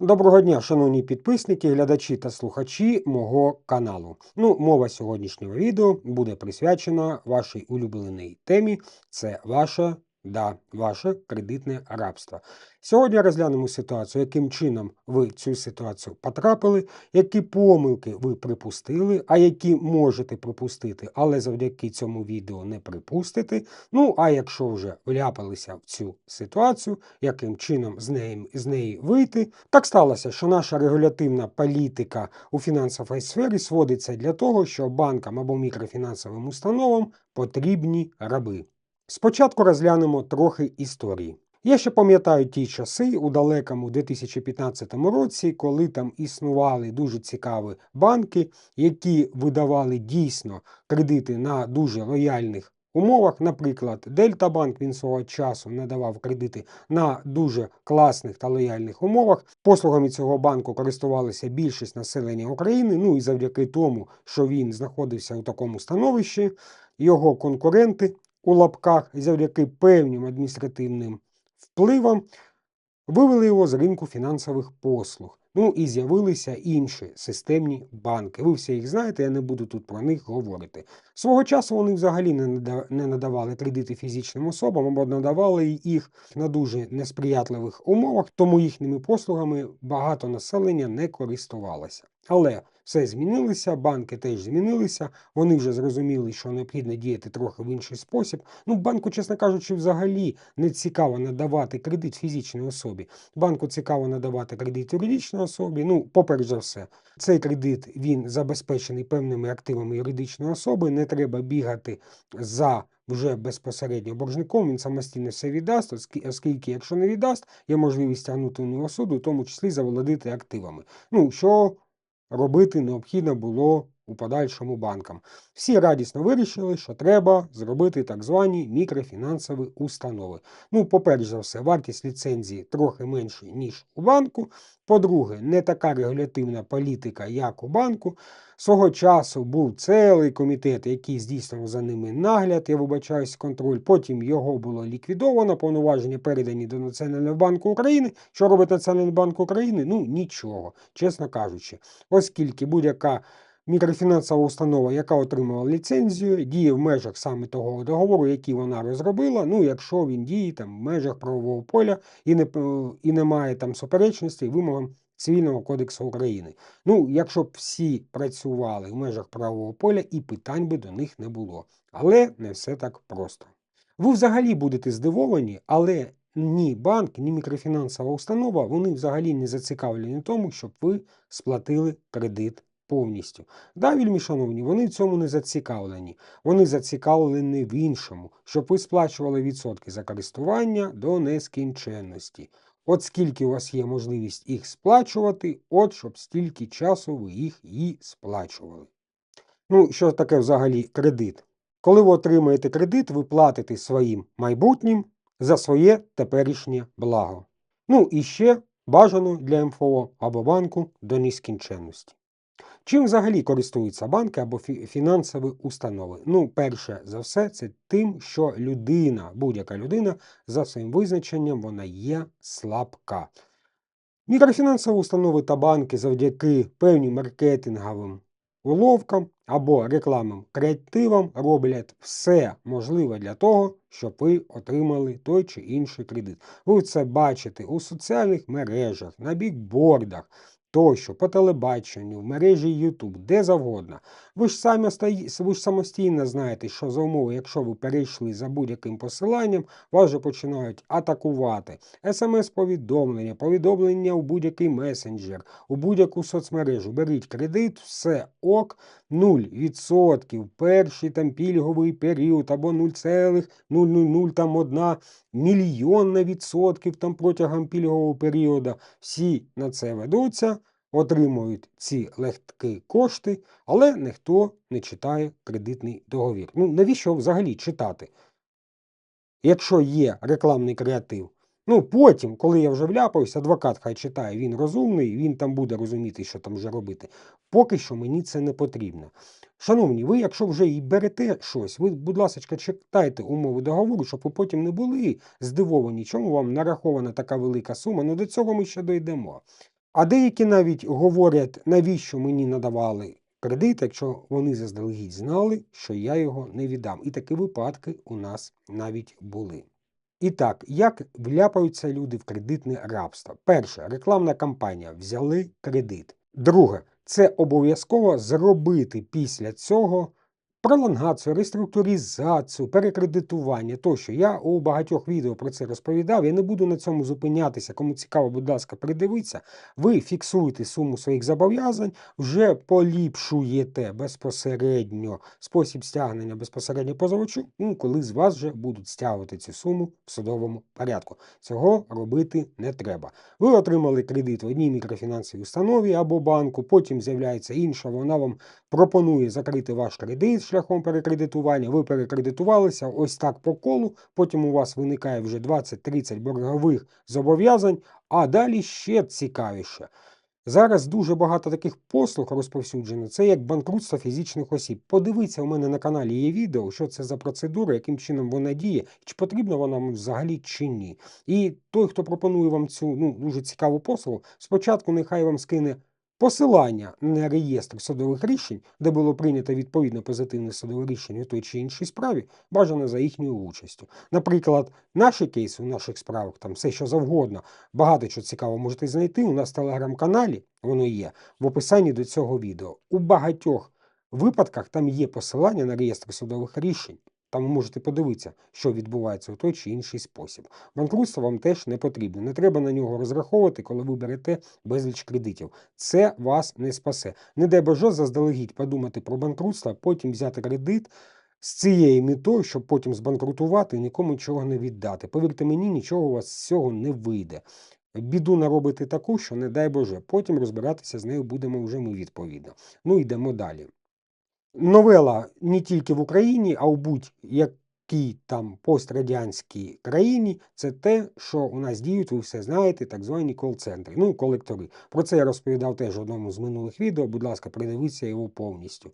Доброго дня, шановні підписники, глядачі та слухачі мого каналу. Ну, мова сьогоднішнього відео буде присвячена вашій улюбленій темі. Це ваше, да, ваше кредитне рабство. Сьогодні розглянемо ситуацію, яким чином ви цю ситуацію потрапили, які помилки ви припустили, а які можете припустити, але завдяки цьому відео не припустите. Ну, а якщо вже вляпалися в цю ситуацію, яким чином з неї, з неї вийти. Так сталося, що наша регулятивна політика у фінансовій сфері сводиться для того, що банкам або мікрофінансовим установам потрібні раби. Спочатку розглянемо трохи історії. Я ще пам'ятаю ті часи у далекому 2015 році, коли там існували дуже цікаві банки, які видавали дійсно кредити на дуже лояльних умовах. Наприклад, Дельта Банк він свого часу надавав кредити на дуже класних та лояльних умовах. Послугами цього банку користувалися більшість населення України. Ну і завдяки тому, що він знаходився у такому становищі, його конкуренти у лапках завдяки певним адміністративним впливам вивели його з ринку фінансових послуг. Ну і з'явилися інші системні банки. Ви всі їх знаєте, я не буду тут про них говорити. Свого часу вони взагалі не надавали кредити фізичним особам або надавали їх на дуже несприятливих умовах, тому їхніми послугами багато населення не користувалося. Але все змінилося, банки теж змінилися. Вони вже зрозуміли, що необхідно діяти трохи в інший спосіб. Ну, банку, чесно кажучи, взагалі не цікаво надавати кредит фізичній особі. Банку цікаво надавати кредит юридичній особі. Ну, поперед за все, цей кредит він забезпечений певними активами юридичної особи. Не треба бігати за вже безпосередньо боржником. Він самостійно все віддасть, оскільки, якщо не віддасть, є можливість тягнути у нього суду, в тому числі заволодити активами. Ну, що робити необхідно було у подальшому банкам. Всі радісно вирішили, що треба зробити так звані мікрофінансові установи. Ну, поперш за все, вартість ліцензії трохи менша, ніж у банку. По-друге, не така регулятивна політика, як у банку. Свого часу був цілий комітет, який здійснював за ними нагляд, я вибачаюсь, контроль. Потім його було ліквідовано, повноваження передані до Національного банку України. Що робить Національний банк України? Ну, нічого, чесно кажучи. Оскільки будь-яка мікрофінансова установа, яка отримала ліцензію, діє в межах саме того договору, який вона розробила. Ну, якщо він діє там в межах правового поля і не і немає там суперечностей вимогам Цивільного кодексу України. Ну, якщо б всі працювали в межах правового поля, і питань би до них не було. Але не все так просто. Ви взагалі будете здивовані, але ні банк, ні мікрофінансова установа, вони взагалі не зацікавлені в тому, щоб ви сплатили кредит повністю. Да, вельми шановні, вони в цьому не зацікавлені. Вони зацікавлені в іншому, щоб ви сплачували відсотки за користування до нескінченності. От скільки у вас є можливість їх сплачувати, от щоб стільки часу ви їх і сплачували. Ну, що таке взагалі кредит? Коли ви отримаєте кредит, ви платите своїм майбутнім за своє теперішнє благо. Ну і ще бажано для МФО або банку до нескінченності. Чим взагалі користуються банки або фінансові установи? Ну, перше за все, це тим, що людина, будь-яка людина, за своїм визначенням, вона є слабка. Мікрофінансові установи та банки завдяки певним маркетинговим уловкам або рекламним креативам роблять все можливе для того, щоб ви отримали той чи інший кредит. Ви це бачите у соціальних мережах, на бікбордах, тощо, по телебаченню, в мережі YouTube, де завгодно. Ви ж самі ви ж самостійно знаєте, що за умови, якщо ви перейшли за будь-яким посиланням, вас вже починають атакувати. СМС-повідомлення, повідомлення у будь-який месенджер, у будь-яку соцмережу. Беріть кредит, все ок, 0% перший там пільговий період або 0,000 там одна мільйонна відсотків там протягом пільгового періоду. Всі на це ведуться, отримують ці легкі кошти, але ніхто не читає кредитний договір. Ну навіщо взагалі читати? Якщо є рекламний креатив. Ну, потім, коли я вже вляпався, адвокат хай читає, він розумний, він там буде розуміти, що там вже робити. Поки що мені це не потрібно. Шановні, ви, якщо вже і берете щось, ви, будь ласка, читайте умови договору, щоб ви потім не були здивовані, чому вам нарахована така велика сума. Ну до цього ми ще дійдемо. А деякі навіть говорять, навіщо мені надавали кредит, якщо вони заздалегідь знали, що я його не віддам. І такі випадки у нас навіть були. І так, як вляпаються люди в кредитне рабство? Перше, рекламна кампанія. Взяли кредит. Друге, це обов'язково зробити після цього пролонгацію, реструктуризацію, перекредитування тощо. Я у багатьох відео про це розповідав. Я не буду на цьому зупинятися. Кому цікаво, будь ласка, передивіться. Ви фіксуєте суму своїх зобов'язань, вже поліпшуєте безпосередньо спосіб стягнення безпосередньо позовачу, ну, коли з вас вже будуть стягувати цю суму в судовому порядку. Цього робити не треба. Ви отримали кредит в одній мікрофінансовій установі або банку, потім з'являється інша, вона вам пропонує закрити ваш кредит шляхом перекредитування. Ви перекредитувалися ось так по колу, потім у вас виникає вже 20-30 боргових зобов'язань, а далі ще цікавіше. Зараз дуже багато таких послуг розповсюджено. Це як банкрутство фізичних осіб. Подивіться, у мене на каналі є відео, що це за процедура, яким чином вона діє, чи потрібна вона взагалі чи ні. І той, хто пропонує вам цю ну, дуже цікаву послугу, спочатку нехай вам скине Посилання на реєстр судових рішень, де було прийнято відповідно позитивне судове рішення у той чи іншій справі, бажано за їхньою участю. Наприклад, наші кейси у наших справах, там все що завгодно, багато чого цікавого можете знайти. У нас в телеграм-каналі воно є в описанні до цього відео. У багатьох випадках там є посилання на реєстр судових рішень. Там ви можете подивитися, що відбувається у той чи інший спосіб. Банкрутство вам теж не потрібно. Не треба на нього розраховувати, коли ви берете безліч кредитів. Це вас не спасе. Не дай Боже заздалегідь подумати про банкрутство, потім взяти кредит з цією метою, щоб потім збанкрутувати і нікому нічого не віддати. Повірте мені, нічого у вас з цього не вийде. Біду наробити таку, що, не дай Боже, потім розбиратися з нею будемо вже ми відповідно. Ну йдемо далі. Новела не тільки в Україні, а в будь-якій там пострадянській країні, це те, що у нас діють, ви все знаєте, так звані кол-центри, ну, колектори. Про це я розповідав теж в одному з минулих відео. Будь ласка, придивіться його повністю.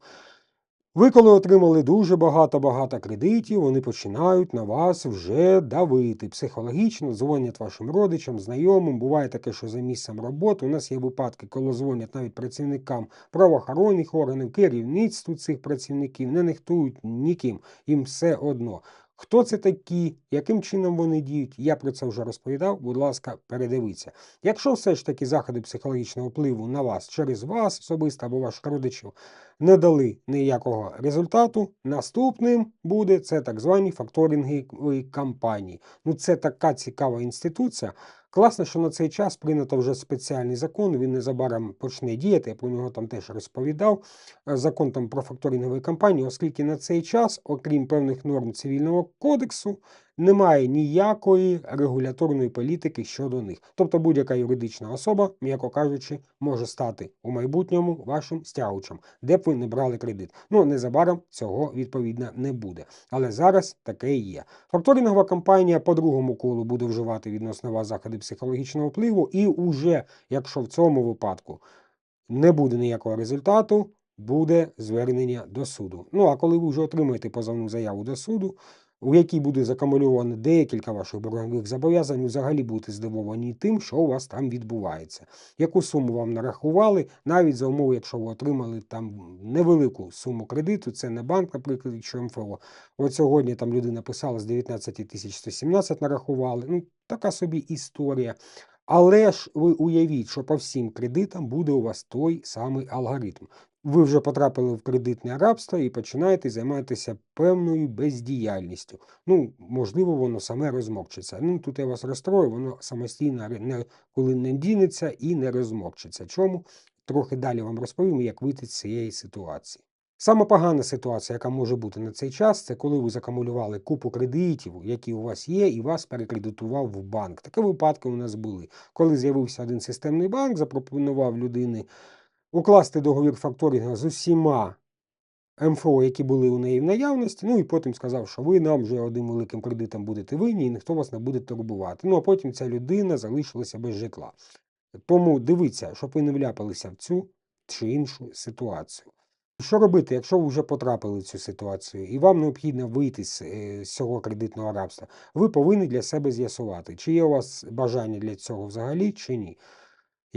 Ви, коли отримали дуже багато-багато кредитів, вони починають на вас вже давити психологічно, дзвонять вашим родичам, знайомим. Буває таке, що за місцем роботи. У нас є випадки, коли дзвонять навіть працівникам правоохоронних органів, керівництву цих працівників, не нехтують ніким, їм все одно. Хто це такі, яким чином вони діють? Я про це вже розповідав. Будь ласка, передивіться. Якщо все ж таки заходи психологічного впливу на вас через вас особисто або ваших родичів не дали ніякого результату, наступним буде це так звані факторингові кампанії. Ну це така цікава інституція. Класно, що на цей час прийнято вже спеціальний закон, він незабаром почне діяти, я про нього там теж розповідав. Е, закон там про факторингові компанії, оскільки на цей час, окрім певних норм цивільного кодексу, немає ніякої регуляторної політики щодо них. Тобто будь-яка юридична особа, м'яко кажучи, може стати у майбутньому вашим стягувачем, де б ви не брали кредит. Ну незабаром цього відповідно не буде. Але зараз таке є. Факторингова компанія по другому колу буде вживати відносно вас заходи психологічного впливу, і уже якщо в цьому випадку не буде ніякого результату. Буде звернення до суду. Ну а коли ви вже отримаєте позовну заяву до суду, у якій буде закамульовано декілька ваших боргових зобов'язань, взагалі будете здивовані тим, що у вас там відбувається. Яку суму вам нарахували, навіть за умови, якщо ви отримали там невелику суму кредиту, це не банк, наприклад, якщо МФО. От сьогодні там людина писала з 19 тисяч 117 нарахували. Ну, така собі історія. Але ж ви уявіть, що по всім кредитам буде у вас той самий алгоритм ви вже потрапили в кредитне рабство і починаєте займатися певною бездіяльністю. Ну, можливо, воно саме розмокчиться. Ну, тут я вас розстрою, воно самостійно не, коли не дінеться і не розмокчиться. Чому? Трохи далі вам розповім, як вийти з цієї ситуації. Саме погана ситуація, яка може бути на цей час, це коли ви закамулювали купу кредитів, які у вас є, і вас перекредитував в банк. Такі випадки у нас були. Коли з'явився один системний банк, запропонував людини укласти договір факторинга з усіма МФО, які були у неї в наявності, ну і потім сказав, що ви нам вже одним великим кредитом будете винні, і ніхто вас не буде турбувати. Ну а потім ця людина залишилася без житла. Тому дивіться, щоб ви не вляпалися в цю чи іншу ситуацію. Що робити, якщо ви вже потрапили в цю ситуацію, і вам необхідно вийти з, е, з цього кредитного рабства, ви повинні для себе з'ясувати, чи є у вас бажання для цього взагалі, чи ні.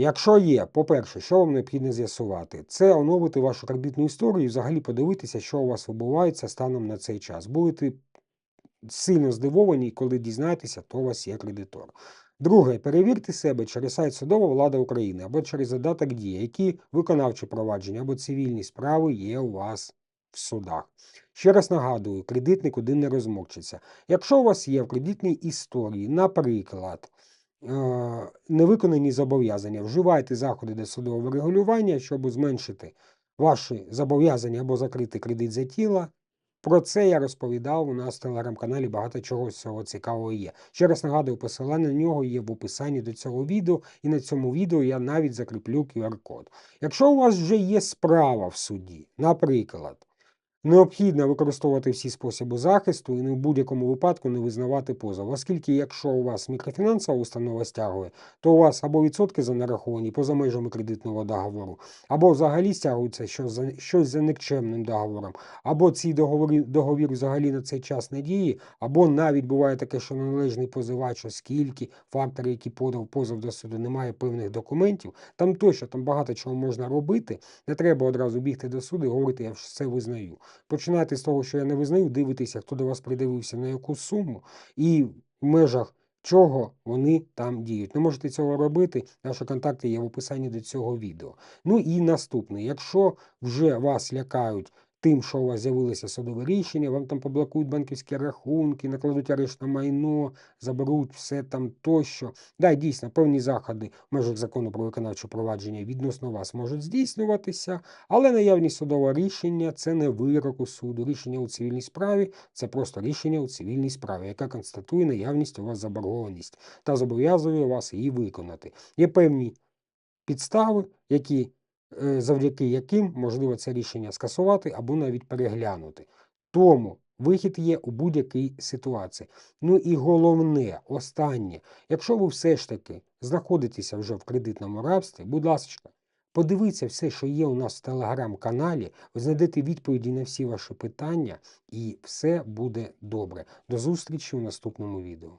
Якщо є, по-перше, що вам необхідно з'ясувати, це оновити вашу кредитну історію і взагалі подивитися, що у вас відбувається станом на цей час. Будете сильно здивовані, коли дізнаєтеся, хто у вас є кредитор. Друге, перевірте себе через сайт Судова влада України або через задаток Дія, які виконавчі провадження або цивільні справи є у вас в судах. Ще раз нагадую, кредит нікуди не розмокчиться. Якщо у вас є в кредитній історії, наприклад, невиконані зобов'язання, вживайте заходи до судового регулювання, щоб зменшити ваші зобов'язання або закрити кредит за тіла. Про це я розповідав у нас в телеграм-каналі. Багато чого з цього цікавого є. Ще раз нагадую, посилання на нього є в описанні до цього відео, і на цьому відео я навіть закріплю QR-код. Якщо у вас вже є справа в суді, наприклад, необхідно використовувати всі способи захисту і не в будь-якому випадку не визнавати позов. Оскільки, якщо у вас мікрофінансова установа стягує, то у вас або відсотки за нараховані поза межами кредитного договору, або взагалі стягується щось за, щось за никчемним договором, або ці договори, договір взагалі на цей час не діє, або навіть буває таке, що неналежний позивач, оскільки фактор, який подав позов до суду, не має певних документів, там тощо там багато чого можна робити. Не треба одразу бігти до суду і говорити, я все визнаю. Починайте з того, що я не визнаю, дивитися, хто до вас придивився на яку суму, і в межах чого вони там діють. Не можете цього робити, наші контакти є в описанні до цього відео. Ну і наступне, якщо вже вас лякають тим, що у вас з'явилося судове рішення, вам там поблокують банківські рахунки, накладуть арешт на майно, заберуть все там тощо. Да, дійсно, певні заходи в межах закону про виконавче провадження відносно вас можуть здійснюватися, але наявність судового рішення це не вирок у суду. Рішення у цивільній справі це просто рішення у цивільній справі, яка констатує наявність у вас заборгованість та зобов'язує вас її виконати. Є певні підстави, які завдяки яким можливо це рішення скасувати або навіть переглянути. Тому вихід є у будь-якій ситуації. Ну і головне, останнє, якщо ви все ж таки знаходитеся вже в кредитному рабстві, будь ласка, подивіться все, що є у нас в телеграм-каналі, ви знайдете відповіді на всі ваші питання, і все буде добре. До зустрічі у наступному відео.